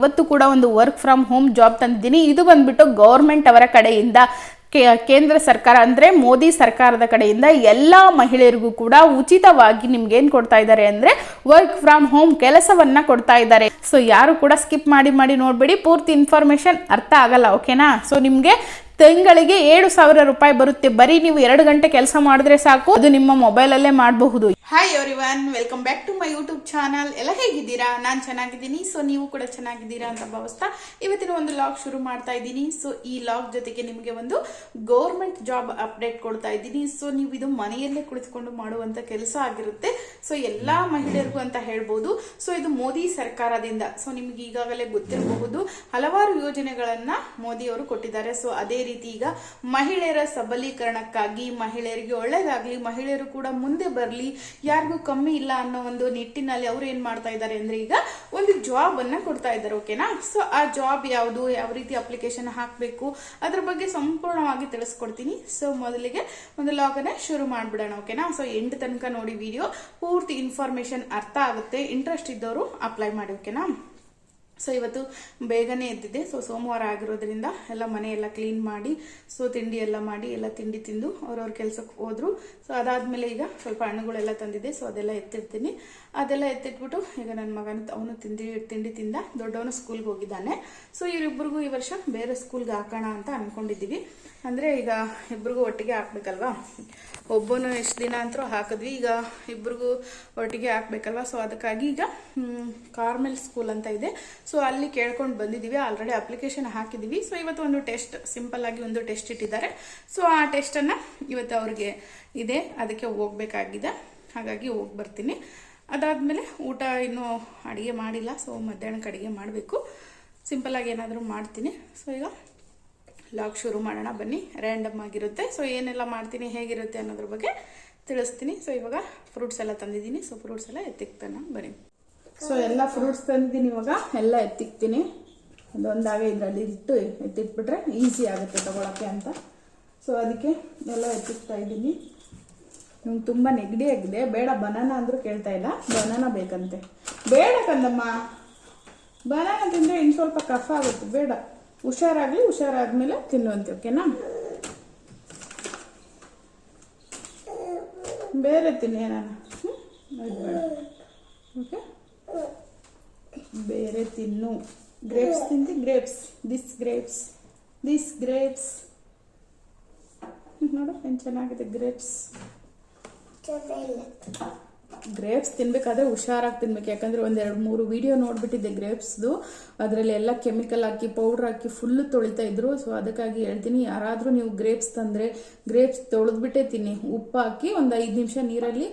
ಇವತ್ತು ಕೂಡ ಒಂದು ವರ್ಕ್ ಫ್ರಮ್ ಹೋಮ್ ಜಾಬ್ ತಂದಿದ್ದೀನಿ. ಇದು ಬಂದ್ಬಿಟ್ಟು ಗೌರ್ಮೆಂಟ್ ಅವರ ಕಡೆಯಿಂದ ಕೇಂದ್ರ ಸರ್ಕಾರ ಅಂದ್ರೆ ಮೋದಿ ಸರ್ಕಾರದ ಕಡೆಯಿಂದ ಎಲ್ಲ ಮಹಿಳೆಯರಿಗೂ ಕೂಡ ಉಚಿತವಾಗಿ ನಿಮ್ಗೆ ಏನು ಕೊಡ್ತಾ ಇದ್ದಾರೆ ಅಂದ್ರೆ ವರ್ಕ್ ಫ್ರಮ್ ಹೋಮ್ ಕೆಲಸವನ್ನ ಕೊಡ್ತಾ ಇದ್ದಾರೆ. ಸೊ ಯಾರು ಕೂಡ ಸ್ಕಿಪ್ ಮಾಡಿ ಮಾಡಿ ನೋಡ್ಬೇಡಿ. ಪೂರ್ತಿ ಇನ್ಫಾರ್ಮೇಶನ್ ಅರ್ಥ ಆಗಲ್ಲ ಓಕೆನಾ ಸೊ ನಿಮ್ಗೆ ತಿಂಗಳಿಗೆ ಏಳು ಸಾವಿರ ರೂಪಾಯಿ ಬರುತ್ತೆ. ಬರೀ ನೀವು ಎರಡು ಗಂಟೆ ಕೆಲಸ ಮಾಡಿದ್ರೆ ಸಾಕು. ಅದು ನಿಮ್ಮ ಮೊಬೈಲ್ ಅಲ್ಲೇ ಮಾಡಬಹುದು. Hi everyone welcome back to my YouTube channel ಎಲ್ಲ ಹೇಗಿದ್ದೀರಾ? ನಾನು ಚೆನ್ನಾಗಿದ್ದೀನಿ. ಸೊ ನೀವು ಕೂಡ ಚೆನ್ನಾಗಿದ್ದೀರಾ ಅಂತ ಭಾವಿಸ್ತಾ ಇವತ್ತಿನ ಒಂದು ಲಾಗ್ ಶುರು ಮಾಡ್ತಾ ಇದ್ದೀನಿ. ಸೊ ಈ ಲಾಗ್ ಜೊತೆಗೆ ನಿಮಗೆ ಒಂದು ಗೌರ್ಮೆಂಟ್ ಜಾಬ್ ಅಪ್ಡೇಟ್ ಕೊಡ್ತಾ ಇದ್ದೀನಿ. ಸೊ ನೀವು ಇದು ಮನೆಯಲ್ಲೇ ಕುಳಿತುಕೊಂಡು ಮಾಡುವಂತ ಕೆಲಸ ಆಗಿರುತ್ತೆ. ಸೊ ಎಲ್ಲಾ ಮಹಿಳೆಯರಿಗೂ ಅಂತ ಹೇಳ್ಬೋದು. ಸೊ ಇದು ಮೋದಿ ಸರ್ಕಾರದಿಂದ. ಸೊ ನಿಮ್ಗೆ ಈಗಾಗಲೇ ಗೊತ್ತಿರಬಹುದು, ಹಲವಾರು ಯೋಜನೆಗಳನ್ನ ಮೋದಿ ಅವರು ಕೊಟ್ಟಿದ್ದಾರೆ. ಸೊ ಅದೇ ರೀತಿ ಈಗ ಮಹಿಳೆಯರ ಸಬಲೀಕರಣಕ್ಕಾಗಿ, ಮಹಿಳೆಯರಿಗೆ ಒಳ್ಳೇದಾಗ್ಲಿ ಮಹಿಳೆಯರು ಕೂಡ ಮುಂದೆ ಬರಲಿ, ಯಾರಿಗೂ ಕಮ್ಮಿ ಇಲ್ಲ ಅನ್ನೋ ಒಂದು ನಿಟ್ಟಿನಲ್ಲಿ ಅವ್ರು ಏನ್ ಮಾಡ್ತಾ ಇದ್ದಾರೆ ಅಂದ್ರೆ ಈಗ ಒಂದು ಜಾಬ್ ಅನ್ನು ಕೊಡ್ತಾ ಇದ್ದಾರೆ ಓಕೆನಾ ಸೊ ಆ ಜಾಬ್ ಯಾವುದು, ಯಾವ ರೀತಿ ಅಪ್ಲಿಕೇಶನ್ ಹಾಕಬೇಕು, ಅದ್ರ ಬಗ್ಗೆ ಸಂಪೂರ್ಣವಾಗಿ ತಿಳಿಸ್ಕೊಡ್ತೀನಿ. ಸೊ ಮೊದಲಿಗೆ ಒಂದು ಲಾಗ್ ಅನ್ನ ಶುರು ಮಾಡ್ಬಿಡೋಣ ಓಕೆನಾ ಸೊ ಎಂಟು ತನಕ ನೋಡಿ ವಿಡಿಯೋ ಪೂರ್ತಿ ಇನ್ಫಾರ್ಮೇಶನ್ ಅರ್ಥ ಆಗುತ್ತೆ. ಇಂಟ್ರೆಸ್ಟ್ ಇದ್ದವರು ಅಪ್ಲೈ ಮಾಡಿ ಓಕೆನಾ ಸೊ ಇವತ್ತು ಬೇಗನೆ ಎದ್ದಿದ್ದೆ. ಸೊ ಸೋಮವಾರ ಆಗಿರೋದ್ರಿಂದ ಎಲ್ಲ ಮನೆ ಎಲ್ಲ ಕ್ಲೀನ್ ಮಾಡಿ ಸೊ ತಿಂಡಿ ಎಲ್ಲ ಮಾಡಿ, ಎಲ್ಲ ತಿಂಡಿ ತಿಂದು ಅವ್ರವ್ರ ಕೆಲಸಕ್ಕೆ ಹೋದ್ರು. ಸೊ ಅದಾದ್ಮೇಲೆ ಈಗ ಸ್ವಲ್ಪ ಹಣ್ಣುಗಳೆಲ್ಲ ತಂದಿದ್ದೆ. ಸೊ ಅದೆಲ್ಲ ಎತ್ತಿರ್ತೀನಿ ಅದೆಲ್ಲ ಎತ್ತಿಟ್ಬಿಟ್ಟು ಈಗ ನನ್ನ ಮಗನ ಅವನು ತಿಂಡಿ ತಿಂಡಿ ತಿಂದ ದೊಡ್ಡವನು ಸ್ಕೂಲ್ಗೆ ಹೋಗಿದ್ದಾನೆ. ಸೊ ಇವರಿಬ್ಬರಿಗೂ ಈ ವರ್ಷ ಬೇರೆ ಸ್ಕೂಲ್ಗೆ ಹಾಕೋಣ ಅಂತ ಅಂದ್ಕೊಂಡಿದ್ದೀವಿ ಅಂದ್ರೆ ಈಗ ಇಬ್ಬರಿಗೂ ಒಟ್ಟಿಗೆ ಹಾಕ್ಬೇಕಲ್ವಾ? ಒಬ್ಬನು ಎಷ್ಟು ದಿನ ಅಂತರೂ ಹಾಕಿದ್ವಿ. ಈಗ ಇಬ್ರಿಗೂ ಒಟ್ಟಿಗೆ ಹಾಕಬೇಕಲ್ವಾ? ಸೊ ಅದಕ್ಕಾಗಿ ಈಗ ಕಾರ್ಮೆಲ್ ಸ್ಕೂಲ್ ಅಂತ ಇದೆ. ಸೊ ಅಲ್ಲಿ ಕೇಳ್ಕೊಂಡು ಬಂದಿದ್ದೀವಿ ಆಲ್ರೆಡಿ ಅಪ್ಲಿಕೇಶನ್ ಹಾಕಿದ್ದೀವಿ ಸೊ ಇವತ್ತು ಒಂದು ಟೆಸ್ಟ್ ಸಿಂಪಲ್ ಆಗಿ ಒಂದು ಟೆಸ್ಟ್ ಇಟ್ಟಿದ್ದಾರೆ. ಸೊ ಆ ಟೆಸ್ಟನ್ನು ಇವತ್ತು ಅವ್ರಿಗೆ ಇದೆ. ಅದಕ್ಕೆ ಹೋಗ್ಬೇಕಾಗಿದೆ. ಹಾಗಾಗಿ ಹೋಗಿ ಬರ್ತೀನಿ. ಅದಾದಮೇಲೆ ಊಟ ಇನ್ನೂ ಅಡುಗೆ ಮಾಡಿಲ್ಲ. ಸೊ ಮಧ್ಯಾಹ್ನಕ್ಕೆ ಅಡುಗೆ ಮಾಡಬೇಕು. ಸಿಂಪಲ್ಲಾಗಿ ಏನಾದರೂ ಮಾಡ್ತೀನಿ. ಸೊ ಈಗ ಲಾಗ್ ಶುರು ಮಾಡೋಣ, ಬನ್ನಿ. ರ್ಯಾಂಡಮ್ ಆಗಿರುತ್ತೆ. ಸೊ ಏನೆಲ್ಲ ಮಾಡ್ತೀನಿ, ಹೇಗಿರುತ್ತೆ ಅನ್ನೋದ್ರ ಬಗ್ಗೆ ತಿಳಿಸ್ತೀನಿ. ಸೊ ಇವಾಗ ಫ್ರೂಟ್ಸ್ ಎಲ್ಲ ತಂದಿದ್ದೀನಿ. ಸೊ ಫ್ರೂಟ್ಸ್ ಎಲ್ಲ ಎತ್ತಿಕ್ತಾನ. ಬನ್ನಿ. ಸೊ ಎಲ್ಲ ಫ್ರೂಟ್ಸ್ ತಂದಿದ್ದೀನಿ ಇವಾಗ. ಎಲ್ಲ ಎತ್ತಿಕ್ತೀನಿ. ಒಂದೊಂದಾಗೆ ಇದರಲ್ಲಿ ಇಟ್ಟು ಎತ್ತಿಟ್ಬಿಟ್ರೆ ಈಸಿ ಆಗುತ್ತೆ ತಗೊಳಕ್ಕೆ ಅಂತ. ಸೊ ಅದಕ್ಕೆ ಎಲ್ಲ ಎತ್ತಿಕ್ತಾ ಇದ್ದೀನಿ. ನಂಗೆ ತುಂಬ ನೆಗಡಿ ಆಗಿದೆ. ಬೇಡ, ಬನಾನ ಅಂದರೂ ಕೇಳ್ತಾ ಇಲ್ಲ. ಬನಾನ ಬೇಕಂತೆ. ಬೇಡ, ಕಂದಮ್ಮ. ಬನಾನ ತಿಂದ್ರೆ ಇನ್ನು ಸ್ವಲ್ಪ ಕಫ ಆಗುತ್ತೆ. ಬೇಡ. ಹುಷಾರಾಗ್ಲಿ, ಹುಷಾರಾದ್ಮೇಲೆ ತಿನ್ನುವಂತೆ ಓಕೆನಾ ಬೇರೆ ತಿನ್ನಿ ನಾನು ಓಕೆ ಬೇರೆ ತಿನ್ನು. Grapes ತಿಂತಿ grapes this grapes this grapes ನೋಡು, ಏನು ಚೆನ್ನಾಗಿದೆ ಗ್ರೇಪ್ಸ್ ಗ್ರೇಪ್ಸ್ ತಿನ್ಬೇಕಾದ್ರೆ ಹುಷಾರಾಗಿ ತಿನ್ಬೇಕು. ಯಾಕಂದ್ರೆ ಒಂದೆರಡು ಮೂರು ವಿಡಿಯೋ ನೋಡ್ಬಿಟ್ಟಿದ್ದೆ ಗ್ರೇಪ್ಸ್ದು ಅದರಲ್ಲಿ ಎಲ್ಲ ಕೆಮಿಕಲ್ ಹಾಕಿ ಪೌಡ್ರ್ ಹಾಕಿ ಫುಲ್ ತೊಳಿತಾ ಇದ್ರು. ಸೊ ಅದಕ್ಕಾಗಿ ಹೇಳ್ತೀನಿ, ಯಾರಾದರೂ ನೀವು ಗ್ರೇಪ್ಸ್ ತಂದ್ರೆ ಗ್ರೇಪ್ಸ್ ತೊಳೆದ್ಬಿಟ್ಟೆ ತಿನ್ನಿ. ಉಪ್ಪು ಹಾಕಿ ಒಂದು ಐದು ನಿಮಿಷ ನೀರಲ್ಲಿ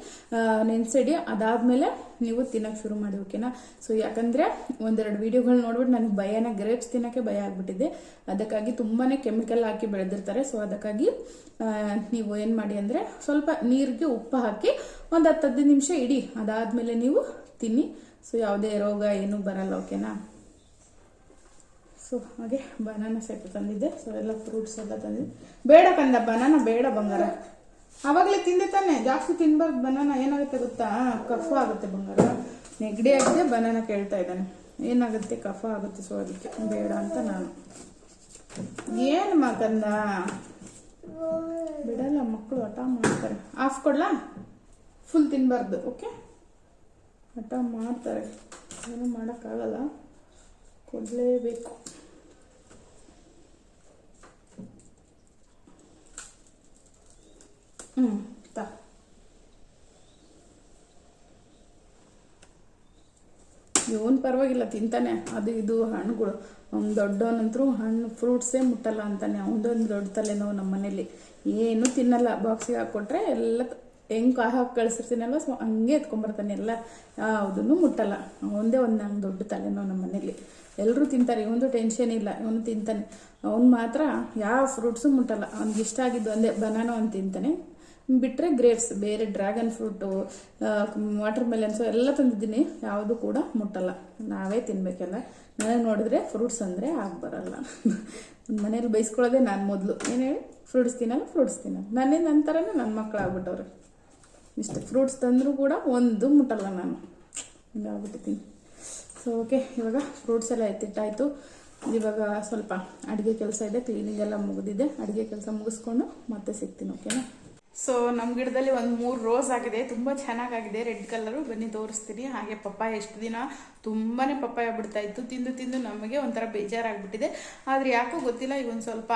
ನೆನೆಸಿಡಿ. ಅದಾದ್ಮೇಲೆ ನೀವು ತಿನ್ನೋಕ್ಕೆ ಶುರು ಮಾಡಿ ಓಕೆನಾ ಸೊ ಯಾಕಂದ್ರೆ ಒಂದೆರಡು ವಿಡಿಯೋಗಳು ನೋಡ್ಬಿಟ್ಟು ನನಗೆ ಭಯನ ಗ್ರೇಪ್ಸ್ ತಿನ್ನೋಕ್ಕೆ ಭಯ ಆಗ್ಬಿಟ್ಟಿದೆ. ಅದಕ್ಕಾಗಿ ತುಂಬಾನೇ ಕೆಮಿಕಲ್ ಹಾಕಿ ಬೆಳೆದಿರ್ತಾರೆ. ಸೊ ಅದಕ್ಕಾಗಿ ನೀವು ಏನು ಮಾಡಿ ಅಂದರೆ ಸ್ವಲ್ಪ ನೀರಿಗೆ ಉಪ್ಪು ಹಾಕಿ ಒಂದು ಹತ್ತು ಹದಿನೈದು ನಿಮಿಷ ಇಡಿ, ಅದಾದಮೇಲೆ ನೀವು ತಿನ್ನಿ. ಸೊ ಯಾವುದೇ ರೋಗ ಏನೂ ಬರಲ್ಲ ಓಕೆನಾ ಸೊ ಹಾಗೆ ಬನಾನ ಸೆಟ್ ತಂದಿದ್ದೆ. ಸೊ ಎಲ್ಲ ಫ್ರೂಟ್ಸ್ ಎಲ್ಲ ತಂದಿದ್ದೆ. ಬೇಡ ಕಂದ ಬನಾನ ಬೇಡ ಬಂಗಾರ. ಆವಾಗಲೇ ತಿಂದೆ ತಾನೆ. ಜಾಸ್ತಿ ತಿನ್ಬಾರ್ದು ಬನಾನ ಏನಾಗುತ್ತೆ ಗೊತ್ತಾ? ಕಫ ಆಗುತ್ತೆ ಬಂಗಾರ. ನೆಗಡಿ ಆಗಿದೆ ಬನಾನ ಕೇಳ್ತಾ ಇದ್ದಾನೆ. ಏನಾಗುತ್ತೆ? ಕಫ ಆಗುತ್ತೆ ಸೊ ಅದಕ್ಕೆ ಬೇಡ ಅಂತ ನಾನು. ಏನು ಮಗಂದ ಬಿಡಲ್ಲ ಮಕ್ಕಳು ಹಠ ಮಾಡ್ತಾರೆ. ಆಫ್ ಕೊಡ್ಲಾ? ಫುಲ್ ತಿನ್ನಬಾರ್ದು ಓಕೆ ಹಠ ಮಾಡ್ತಾರೆ. ಏನು ಮಾಡೋಕ್ಕಾಗಲ್ಲ. ಕೊಡಲೇಬೇಕು. ಹ್ಞೂ ತಾ. ಇವನು ಪರವಾಗಿಲ್ಲ, ತಿಂತಾನೆ. ಅದು ಇದು ಹಣ್ಣುಗಳು. ಅವ್ನು ದೊಡ್ಡವನಂತರೂ ಹಣ್ಣು ಫ್ರೂಟ್ಸೇ ಮುಟ್ಟಲ್ಲ ಅಂತಾನೆ. ಅವನದೊಂದು ದೊಡ್ಡ ತಲೆನೋವು ನಮ್ಮ ಮನೇಲಿ ಏನೂ ತಿನ್ನಲ್ಲ. ಬಾಕ್ಸಿಗೆ ಹಾಕ್ಕೊಟ್ರೆ ಎಲ್ಲ ಹೆಂಗ್ ಕಾ ಹಾಕಿ ಕಳಿಸಿರ್ತೀನಲ್ಲ ಸೊ, ಹಂಗೆ ಎತ್ಕೊಂಡ್ಬರ್ತಾನೆ ಎಲ್ಲ. ಯಾವುದನ್ನು ಮುಟ್ಟಲ್ಲ. ಒಂದೇ ಒಂದು ನಂಗೆ ದೊಡ್ಡ ತಲೆನೋವು ನಮ್ಮ ಮನೇಲಿ. ಎಲ್ಲರೂ ತಿಂತಾರೆ ಇವನು ಟೆನ್ಷನ್ ಇಲ್ಲ, ಇವನು ತಿಂತಾನೆ. ಅವ್ನು ಮಾತ್ರ ಯಾವ ಫ್ರೂಟ್ಸು ಮುಟ್ಟಲ್ಲ. ಅವ್ನಿಗೆ ಇಷ್ಟ ಆಗಿದ್ದು ಒಂದೇ ಬನಾನೋ ಅಂತ ತಿಂತಾನೆ. ಬಿಟ್ಟರೆ ಗ್ರೇಪ್ಸ್ ಬೇರೆ ಡ್ರ್ಯಾಗನ್ ಫ್ರೂಟು ವಾಟರ್ ಮೆಲನ್ಸು ಎಲ್ಲ ತಂದಿದ್ದೀನಿ. ಯಾವುದು ಕೂಡ ಮುಟ್ಟಲ್ಲ. ನಾವೇ ತಿನ್ಬೇಕೆಲ್ಲ ನನಗೆ ನೋಡಿದ್ರೆ ಫ್ರೂಟ್ಸ್ ಅಂದರೆ ಆಗಿ ಬರಲ್ಲ. ಮನೇಲಿ ಬೈಸ್ಕೊಳ್ಳೋದೇ ನಾನು ಮೊದಲು. ಏನು ಫ್ರೂಟ್ಸ್ ತಿನ್ನಲ್ಲ ಫ್ರೂಟ್ಸ್ ತಿನ್ನಲ್ಲ. ನನ್ನೇ ಥರನೇ ನನ್ನ ಮಕ್ಕಳು ಆಗ್ಬಿಟ್ಟವ್ರೆ ಇಷ್ಟು ಫ್ರೂಟ್ಸ್ ತಂದರೂ ಕೂಡ ಒಂದು ಮುಟ್ಟಲ್ಲ ನಾನು. ಹಿಂಗಾಗ್ಬಿಟ್ಟಿದ್ದೀನಿ ಸೊ ಓಕೆ ಇವಾಗ ಫ್ರೂಟ್ಸ್ ಎಲ್ಲ ಎತ್ತಿಟ್ಟಾಯಿತು. ಇವಾಗ ಸ್ವಲ್ಪ ಅಡುಗೆ ಕೆಲಸ ಇದೆ ಕ್ಲೀನಿಂಗ್ ಎಲ್ಲ ಮುಗಿದಿದೆ. ಅಡುಗೆ ಕೆಲಸ ಮುಗಿಸ್ಕೊಂಡು ಮತ್ತೆ ಸಿಗ್ತೀನಿ ಓಕೆನಾ ಸೊ ನಮ್ಮ ಗಿಡದಲ್ಲಿ ಒಂದು ಮೂರು ರೋಸ್ ಆಗಿದೆ. ತುಂಬ ಚೆನ್ನಾಗಾಗಿದೆ. ರೆಡ್ ಕಲರು ಬನ್ನಿ, ತೋರಿಸ್ತೀನಿ. ಹಾಗೆ ಪಪ್ಪಾಯ ಎಷ್ಟು ದಿನ ತುಂಬಾ ಪಪ್ಪಾಯ ಬಿಡ್ತಾ ಇತ್ತು. ತಿಂದು ತಿಂದು ನಮಗೆ ಒಂಥರ ಬೇಜಾರಾಗ್ಬಿಟ್ಟಿದೆ. ಆದರೆ ಯಾಕೋ ಗೊತ್ತಿಲ್ಲ, ಈಗ ಒಂದು ಸ್ವಲ್ಪ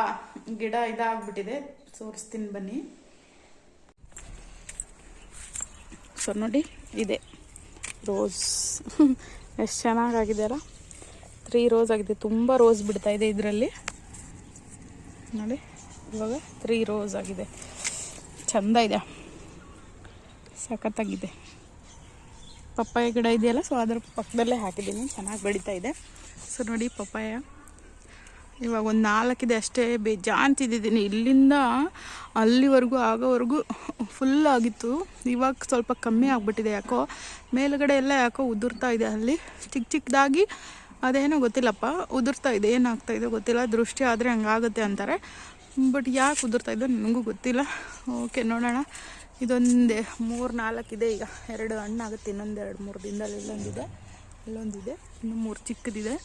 ಗಿಡ ಇದಾಗ್ಬಿಟ್ಟಿದೆ. ತೋರಿಸ್ತೀನಿ, ಬನ್ನಿ. ಸೊ ನೋಡಿ. ಇದೆ. ರೋಸ್ ಎಷ್ಟು ಚೆನ್ನಾಗಾಗಿದೆ ಅಲ್ಲ ತ್ರೀ ರೋಸ್ ಆಗಿದೆ. ತುಂಬ ರೋಸ್ ಬಿಡ್ತಾ ಇದೆ ಇದರಲ್ಲಿ. ನೋಡಿ, ಇವಾಗ ತ್ರೀ ರೋಸ್ ಆಗಿದೆ. ಚಂದ ಇದೆ. ಸಖತ್ತಾಗಿದೆ. ಪಪ್ಪಾಯ ಗಿಡ ಇದೆಯಲ್ಲ ಸೊ ಅದರ ಪಕ್ಕದಲ್ಲೇ ಹಾಕಿದ್ದೀನಿ. ಚೆನ್ನಾಗಿ ಬೆಳೀತಾ ಇದೆ. ಸೊ ನೋಡಿ, ಪಪ್ಪಾಯ. ಇವಾಗ ಒಂದು ನಾಲ್ಕಿದೆ ಅಷ್ಟೇ ಬೇಜಾನ್ ತಿದ್ದಿದ್ದೀನಿ ಇಲ್ಲಿಂದ ಅಲ್ಲಿವರೆಗೂ, ಆಗೋವರೆಗೂ ಫುಲ್ ಆಗಿತ್ತು. ಇವಾಗ ಸ್ವಲ್ಪ ಕಮ್ಮಿ ಆಗಿಬಿಟ್ಟಿದೆ ಯಾಕೋ. ಮೇಲುಗಡೆ ಎಲ್ಲ ಯಾಕೋ ಉದುರ್ತಾ ಇದೆ ಅಲ್ಲಿ. ಚಿಕ್ಕ ಚಿಕ್ಕದಾಗಿ ಅದೇನೋ ಗೊತ್ತಿಲ್ಲಪ್ಪ. ಉದುರ್ತಾ ಇದೆ. ಏನಾಗ್ತಾ ಇದೆ ಗೊತ್ತಿಲ್ಲ. ದೃಷ್ಟಿ ಆದರೆ ಹಂಗಾಗುತ್ತೆ ಅಂತಾರೆ. ಬಟ್ ಯಾಕೆ ಉದುರ್ತಾ ಇದೆ ನನಗೂ ಗೊತ್ತಿಲ್ಲ. ಓಕೆ, ನೋಡೋಣ. ಇದೊಂದೇ ಮೂರು ಇದೆ ಈಗ. ಎರಡು ಹಣ್ಣಾಗುತ್ತೆ. ಇನ್ನೊಂದು ಎರಡು ಮೂರು ದಿನದಲ್ಲಿ ಇಲ್ಲೊಂದಿದೆ. ಇಲ್ಲೊಂದಿದೆ. ಇನ್ನು ಮೂರು ಚಿಕ್ಕದಿದೆ.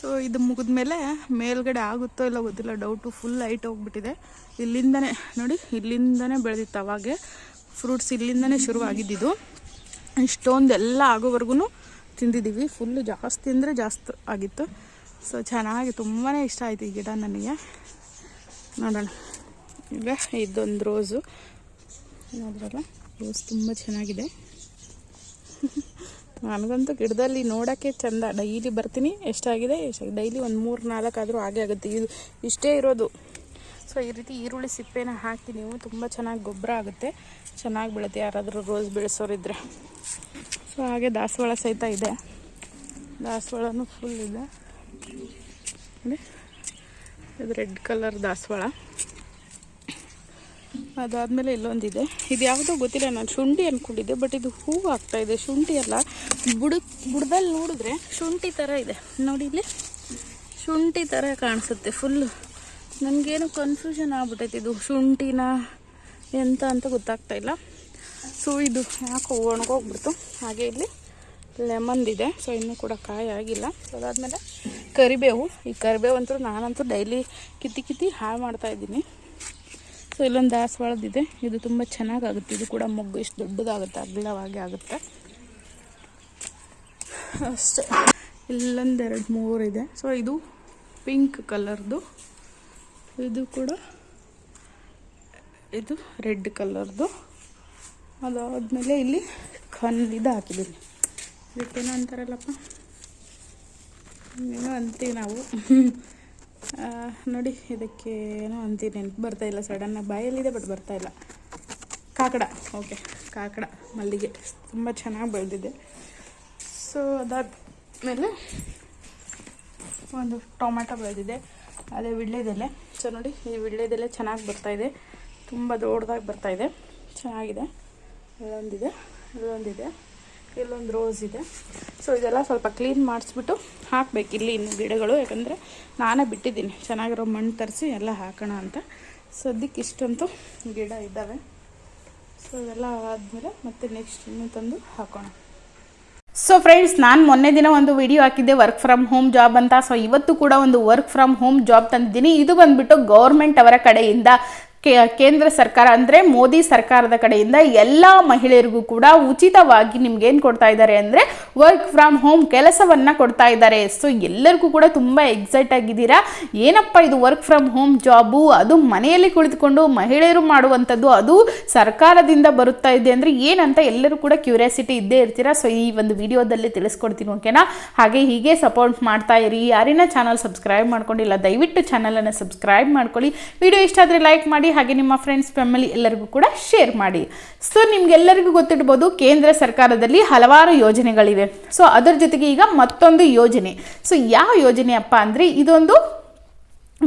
ಸೊ ಇದು ಮುಗಿದ್ಮೇಲೆ ಮೇಲ್ಗಡೆ ಆಗುತ್ತೋ ಇಲ್ಲ ಗೊತ್ತಿಲ್ಲ. ಡೌಟು ಫುಲ್ ಹೈಟ್ ಹೋಗ್ಬಿಟ್ಟಿದೆ. ಇಲ್ಲಿಂದನೇ, ನೋಡಿ, ಇಲ್ಲಿಂದನೇ ಬೆಳೆದಿತ್ತು ಅವಾಗೆ. ಫ್ರೂಟ್ಸ್ ಇಲ್ಲಿಂದನೇ ಶುರುವಾಗಿದ್ದಿದ್ದು. ಇಷ್ಟೊಂದು ಎಲ್ಲ ಆಗೋವರೆಗೂ ತಿಂದಿದ್ದೀವಿ. ಫುಲ್ಲು ಜಾಸ್ತಿ ಅಂದರೆ ಜಾಸ್ತಿ ಆಗಿತ್ತು. ಸೊ ಚೆನ್ನಾಗಿ ತುಂಬಾ ಇಷ್ಟ ಆಯಿತು ಈ ಗಿಡ ನನಗೆ. ನೋಡೋಣ. ಈಗ ಇದೊಂದು ರೋಸು ನೋಡಿದ್ರಲ್ಲ? ರೋಸ್ ತುಂಬ ಚೆನ್ನಾಗಿದೆ. ನನಗಂತೂ ಗಿಡದಲ್ಲಿ ನೋಡೋಕ್ಕೆ ಚಂದ. ಡೈಲಿ ಬರ್ತೀನಿ, ಎಷ್ಟಾಗಿದೆ ಎಷ್ಟಾಗಿದೆ. ಡೈಲಿ ಒಂದು ಮೂರು ನಾಲ್ಕು ಆದರೂ ಹಾಗೆ ಆಗುತ್ತೆ. ಇದು ಇಷ್ಟೇ ಇರೋದು. ಸೊ ಈ ರೀತಿ ಈರುಳ್ಳಿ ಸಿಪ್ಪೆನ ಹಾಕಿ ನೀವು ತುಂಬ ಚೆನ್ನಾಗಿ ಗೊಬ್ಬರ ಆಗುತ್ತೆ. ಚೆನ್ನಾಗಿ ಬೆಳುತ್ತೆ ಯಾರಾದರೂ ರೋಸ್ ಬೆಳೆಸೋರಿದ್ರೆ. ಸೊ ಹಾಗೆ ದಾಸವಾಳ ಸಹಿತ ಇದೆ. ದಾಸವಾಳನೂ ಫುಲ್ ಇದೆ. ಇದು ರೆಡ್ ಕಲರ್ ದಾಸವಾಳ. ಅದಾದಮೇಲೆ ಇಲ್ಲೊಂದಿದೆ. ಇದು ಯಾವುದೋ ಗೊತ್ತಿಲ್ಲ, ನಾನು ಶುಂಠಿ ಅಂದ್ಕೊಂಡಿದ್ದೆ ಬಟ್ ಇದು ಹೂವು ಆಗ್ತಾ ಇದೆ, ಶುಂಠಿ ಅಲ್ಲ. ಬುಡ, ಬುಡದಲ್ಲಿ ನೋಡಿದ್ರೆ ಶುಂಠಿ ಥರ ಇದೆ. ನೋಡಿ ಇಲ್ಲಿ, ಶುಂಠಿ ಥರ ಕಾಣಿಸುತ್ತೆ ಫುಲ್ಲು ನನಗೇನು ಕನ್ಫ್ಯೂಷನ್ ಆಗ್ಬಿಟ್ಟೈತೆ ಇದು ಶುಂಠಿನ ಎಂತ ಅಂತ ಗೊತ್ತಾಗ್ತಾ ಇಲ್ಲ. ಸೊ ಇದು ಯಾಕೆ ಒಣಗೋಗ್ಬಿಡ್ತು. ಹಾಗೆ ಇಲ್ಲಿ ಲೆಮನ್ದಿದೆ ಸೊ ಇನ್ನೂ ಕೂಡ ಕಾಯಿ ಆಗಿಲ್ಲ. ಸೊ ಅದಾದಮೇಲೆ ಕರಿಬೇವು. ಈ ಕರಿಬೇವು ಅಂತೂ ನಾನಂತೂ ಡೈಲಿ ಕಿತ್ತಿ ಕಿತ್ತಿ ಹಾಳು ಮಾಡ್ತಾ ಇದ್ದೀನಿ. ಸೊ ಇಲ್ಲೊಂದು ದಾಸವಾಳದಿದೆ ಇದು ತುಂಬ ಚೆನ್ನಾಗಾಗುತ್ತೆ. ಇದು ಕೂಡ ಮೊಗ್ಗು ಇಷ್ಟು ದೊಡ್ಡದಾಗುತ್ತೆ, ಅಗಲವಾಗಿ ಆಗುತ್ತೆ. ಅಷ್ಟೇ. ಇಲ್ಲೊಂದು ಎರಡು ಮೂರು ಇದೆ. ಸೊ ಇದು ಪಿಂಕ್ ಕಲರ್ದು. ಇದು ಕೂಡ ಇದು ರೆಡ್ ಕಲರ್ದು. ಅದಾದಮೇಲೆ ಇಲ್ಲಿ ಕಲ್ಲಿದ್ದು ಹಾಕಿದ್ದೀನಿ ಇದಕ್ಕೇನೋ ಅಂತಾರಲ್ಲಪ್ಪ? ಏನೋ ಅಂತೀವಿ ನಾವು. ನೋಡಿ, ಇದಕ್ಕೆ ಏನೋ ಅಂತೀನಿ ನೆನಪು ಬರ್ತಾ ಇಲ್ಲ. ಸಡನ್ನಾಗಿ ಬಾಯಲ್ಲಿದೆ ಬಟ್ ಬರ್ತಾ ಇಲ್ಲ. ಕಾಕಡ ಓಕೆ ಕಾಕಡ, ಮಲ್ಲಿಗೆ. ತುಂಬ ಚೆನ್ನಾಗಿ ಬೆಳೆದಿದೆ. ಸೊ ಅದಾದಮೇಲೆ ಒಂದು ಟೊಮ್ಯಾಟೊ ಬೆಳೆದಿದೆ. ಅದೇ ವಿಳ್ಳೆದೆಲೆ. ಸೊ ನೋಡಿ, ಈ ವಿಳ್ಳೆದೆಲೆ ಚೆನ್ನಾಗಿ ಬರ್ತಾಯಿದೆ ತುಂಬ ದೊಡ್ಡದಾಗಿ ಬರ್ತಾಯಿದೆ ಚೆನ್ನಾಗಿದೆ. ಇಲ್ಲೊಂದಿದೆ ಇಲ್ಲೊಂದಿದೆ ಇಲ್ಲೊಂದು ರೋಸ್ ಇದೆ. ಸೊ ಇದೆಲ್ಲ ಸ್ವಲ್ಪ ಕ್ಲೀನ್ ಮಾಡಿಸ್ಬಿಟ್ಟು ಹಾಕಬೇಕು ಇಲ್ಲಿ ಇನ್ನು ಗಿಡಗಳು. ಯಾಕಂದರೆ ನಾನೇ ಬಿಟ್ಟಿದ್ದೀನಿ. ಚೆನ್ನಾಗಿರೋ ಮಣ್ಣು ತರಿಸಿ ಎಲ್ಲ ಹಾಕೋಣ ಅಂತ. ಸದ್ಯಕ್ಕೆ ಇಷ್ಟಂತೂ ಗಿಡ ಇದ್ದಾವೆ. ಸೊ ಇದೆಲ್ಲ ಆದಮೇಲೆ ಮತ್ತೆ ನೆಕ್ಸ್ಟ್ ಇನ್ನೂ ತಂದು ಹಾಕೋಣ. ಸೊ ಫ್ರೆಂಡ್ಸ್ ನಾನು ಮೊನ್ನೆ ದಿನ ಒಂದು ವಿಡಿಯೋ ಹಾಕಿದ್ದೆ ವರ್ಕ್ ಫ್ರಮ್ ಹೋಮ್ ಜಾಬ್ ಅಂತ. ಸೊ ಇವತ್ತು ಕೂಡ ಒಂದು ವರ್ಕ್ ಫ್ರಮ್ ಹೋಮ್ ಜಾಬ್ ತಂದಿದ್ದೀನಿ. ಇದು ಬಂದ್ಬಿಟ್ಟು ಗೌರ್ಮೆಂಟ್ ಅವರ ಕಡೆಯಿಂದ ಕೇಂದ್ರ ಸರ್ಕಾರ ಅಂದರೆ ಮೋದಿ ಸರ್ಕಾರದ ಕಡೆಯಿಂದ ಎಲ್ಲ ಮಹಿಳೆಯರಿಗೂ ಕೂಡ ಉಚಿತವಾಗಿ ನಿಮ್ಗೆ ಏನು ಕೊಡ್ತಾ ಇದ್ದಾರೆ ಅಂದರೆ ವರ್ಕ್ ಫ್ರಮ್ ಹೋಮ್ ಕೆಲಸವನ್ನು ಕೊಡ್ತಾ ಇದ್ದಾರೆ. ಸೊ ಎಲ್ಲರಿಗೂ ಕೂಡ ತುಂಬ ಎಕ್ಸೈಟ್ ಆಗಿದ್ದೀರಾ? ಏನಪ್ಪ ಇದು ವರ್ಕ್ ಫ್ರಮ್ ಹೋಮ್ ಜಾಬು ಅದು ಮನೆಯಲ್ಲಿ ಕುಳಿತುಕೊಂಡು ಮಹಿಳೆಯರು ಮಾಡುವಂಥದ್ದು ಅದು ಸರ್ಕಾರದಿಂದ ಬರುತ್ತಾ ಇದೆ ಅಂದರೆ ಏನಂತ ಎಲ್ಲರೂ ಕೂಡ ಕ್ಯೂರಿಯಾಸಿಟಿ ಇದ್ದೇ ಇರ್ತೀರಾ? ಸೊ ಈ ಒಂದು ವಿಡಿಯೋದಲ್ಲಿ ತಿಳಿಸ್ಕೊಡ್ತೀನಿ ಓಕೆನಾ ಹಾಗೆ ಹೀಗೆ ಸಪೋರ್ಟ್ ಮಾಡ್ತಾ ಇರಿ. ಯಾರಿನ ಚಾನಲ್ ಸಬ್ಸ್ಕ್ರೈಬ್ ಮಾಡ್ಕೊಂಡಿಲ್ಲ, ದಯವಿಟ್ಟು ಚಾನಲನ್ನು ಸಬ್ಸ್ಕ್ರೈಬ್ ಮಾಡ್ಕೊಳ್ಳಿ. ವಿಡಿಯೋ ಇಷ್ಟ ಆದರೆ ಲೈಕ್ ಮಾಡಿ ಹಾಗೆ ನಿಮ್ಮ ಫ್ರೆಂಡ್ಸ್ ಫ್ಯಾಮಿಲಿ ಎಲ್ಲರಿಗೂ ಕೂಡ ಶೇರ್ ಮಾಡಿ. ಸೊ ನಿಮ್ಗೆಲ್ಲರಿಗೂ ಗೊತ್ತಿಡ್ಬೋದು ಕೇಂದ್ರ ಸರ್ಕಾರದಲ್ಲಿ ಹಲವಾರು ಯೋಜನೆಗಳಿವೆ. ಸೊ ಅದರ ಜೊತೆಗೆ ಈಗ ಮತ್ತೊಂದು ಯೋಜನೆ. ಸೊ ಯಾವ ಯೋಜನೆ ಅಪ್ಪ ಅಂದರೆ ಇದೊಂದು